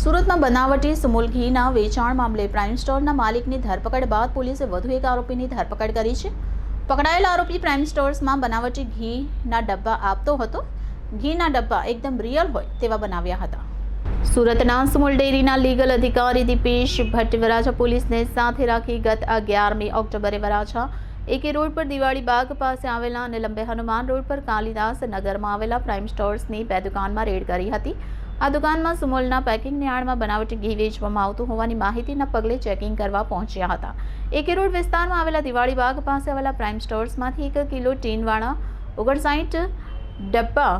સુરતમાં બનાવટી સુમૂલ ઘીના વેચાણ મામલે પ્રાઇમ સ્ટોરના માલિકની ધરપકડ બાદ પોલીસે વધુ એક આરોપીની ધરપકડ કરી છે. પકડાયેલા આરોપી પ્રાઇમ સ્ટોર્સમાં બનાવટી ઘીના ડબ્બા આપતો હતો. ઘીના ડબ્બા એકદમ રિયલ હોય તેવા બનાવ્યા હતા. સુરતના સુમૂલ ડેરીના લીગલ અધિકારી દીપેશ ભટ્ટ વરાછા પોલીસને સાથે રાખી ગત અગિયારમી ઓક્ટોબરે વરાછા એકે રોડ પર દિવાળી બાગ પાસે આવેલા અને લંબે હનુમાન રોડ પર કાલિદાસ નગરમાં આવેલા પ્રાઇમ સ્ટોર્સની બે દુકાનમાં રેડ કરી હતી. આ દુકાનમાં સુમોલના પેકિંગની આડમાં બનાવટી ઘી વેચવામાં આવતું હોવાની માહિતીના પગલે ચેકિંગ કરવા પહોંચ્યા હતા. એકે રોડ વિસ્તારમાં આવેલા દિવાળી બાગ પાસે આવેલા પ્રાઇમ સ્ટોર્સમાંથી એક કિલો ટીનવાળા ઓગણસાઠ ડબ્બા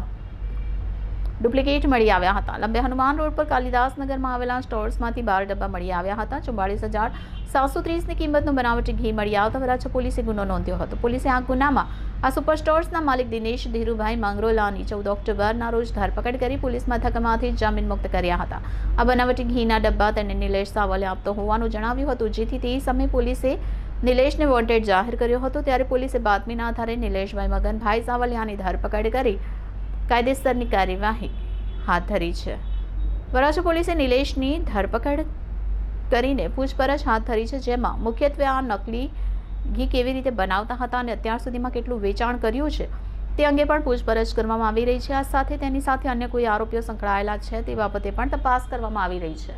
ડુપ્લિકેટ મળી આવ્યા હતા. લંબે હનુમાન રોડ પર કાલિદાસનગરમાં આવેલા સ્ટોર્સમાંથી બાર ડબ્બા મળી આવ્યા હતા. ચુમ્બાળીસ હજાર સાતસો ત્રીસની કિંમતનું બનાવટી ઘી મળી આવતા વરાછા પોલીસે ગુનો નોંધ્યો હતો. પોલીસે આ ગુનામાં આ સુપર સ્ટોર્સના માલિક દિનેશ ધીરુભાઈ માંગરોલાની ચૌદ ઓક્ટોબરના રોજ ધરપકડ કરી પોલીસ મથકમાંથી જામીન મુક્ત કર્યા હતા. આ બનાવટી ઘીના ડબ્બા તેને નિલેશ સાવલે આપતો હોવાનું જણાવ્યું હતું, જેથી તે સમયે પોલીસે નિલેશને વોન્ટેડ જાહેર કર્યો હતો. ત્યારે પોલીસે બાતમીના આધારે નિલેશભાઈ મગનભાઈ સાવલિયાની ધરપકડ કરી કાયદેસરની કાર્યવાહી હાથ ધરી છે. વરાછા પોલીસે નિલેશની ધરપકડ કરીને પૂછપરછ હાથ ધરી છે, જેમાં મુખ્યત્વે આ નકલી ઘી કેવી રીતે બનાવતા હતા અને અત્યાર સુધીમાં કેટલું વેચાણ કર્યું છે તે અંગે પણ પૂછપરછ કરવામાં આવી રહી છે. આ સાથે તેની સાથે અન્ય કોઈ આરોપીઓ સંકળાયેલા છે તે બાબતે પણ તપાસ કરવામાં આવી રહી છે.